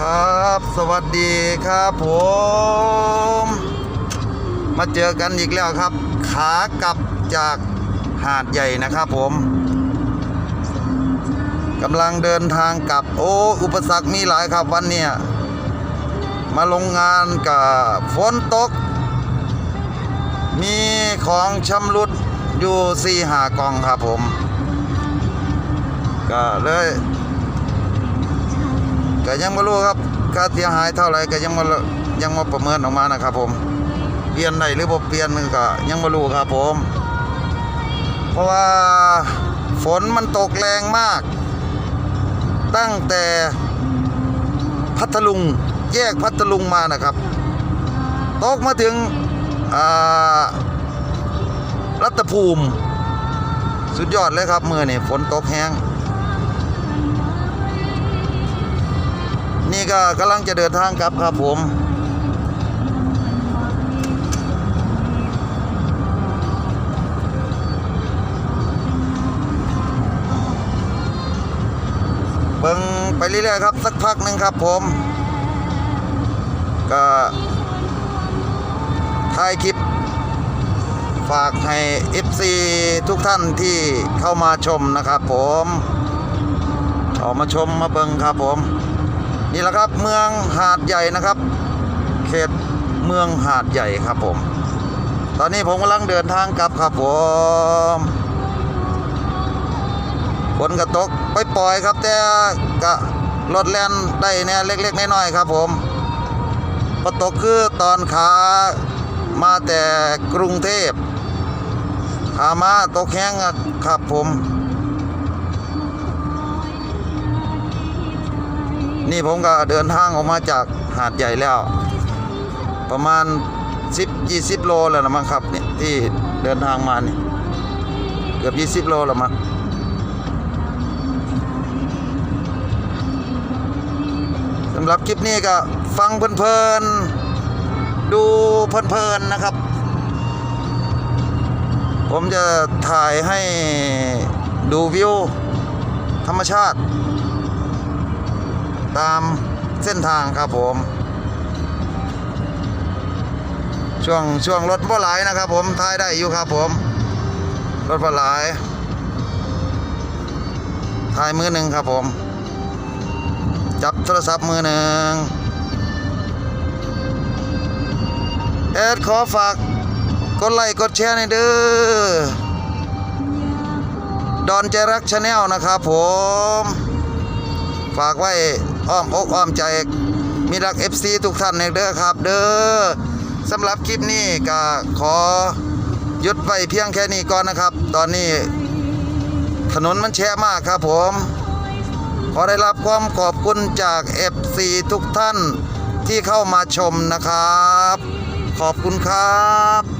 ครับ สวัสดีครับผม มาเจอกันอีกแล้วครับ ขากลับจากหาดใหญ่นะครับผมกำลังเดินทางกลับ โอ้ อุปสรรคมีหลายครับวันเนี้ยมาลงงานกับฝนตก มีของชำรุดอยู่สี่หากองครับผม ก็เลย ก็ยังไม่รู้ครับค่าเสียหายเท่าไหร่ก็ยังมายังมาประเมินออกมานะครับ ผมเปลี่ยนได้หรือบ่เปลี่ยนมันก็ยังไม่รู้ครับผม เพราะว่าฝนมันตกแรงมาก ตั้งแต่พัทลุงแยกพัทลุงมานะครับตกมาถึงอ่ารัตภูมิ สุดยอดเลยครับมือนี่ฝนตกแห้ง ก็กำลังจะเดินทางกลับครับผมเบิ่งไปเรื่อยๆครับ สักพักหนึ่งครับผมก็ถ่ายคลิป ฝากให้ FC ทุกท่านที่เข้ามาชมนะครับผมออกมาชมมาเบิ่งครับผม นี่แหละครับเมืองหาดใหญ่นะครับ เขตเมืองหาดใหญ่ครับผม ตอนนี้ผมกำลังเดินทางกลับครับผมฝนกระตกไปปล่อยครับ แต่ก็รถแล่นได้เนี่ยเล็ก ๆ น้อยๆครับผมพอตกคือตอนขามาแต่กรุงเทพขามาตกแห้งครับผม นี่ผมก็เดินทางออกมาจากหาดใหญ่แล้ว ประมาณ 10 20 โลแล้วนะมั้งครับเนี่ยที่เดินทางมานี่เกือบ 20 โลแล้วมั้งสำหรับคลิปนี้ก็ฟังเพลินๆ ดูเพลินๆนะครับ ผมจะถ่ายให้ดูวิวธรรมชาติ ตามเส้นทางครับผม ช่วงช่วงรถบ่หลายนะครับ ผมท้ายได้อยู่ครับผมรถบ่หลายท้ายมือหนึ่งครับผม จับโทรศัพท์มือหนึ่งเอดขอฝากกดไลค์กดแชร์ในอยเด้อดอนใจรักชาแนลนะครับผม ฝากไว้ อ้อมอกอ้อมใจมีรัก FC ทุกท่านเด้อครับ เด้อสำหรับคลิปนี้ก็ขอหยุดไว้เพียงแค่นี้ก่อนนะครับ ตอนนี้ถนนมันแฉะมากครับผม ขอได้รับความขอบคุณจาก FC ทุกท่านที่เข้ามาชมนะครับ ขอบคุณครับ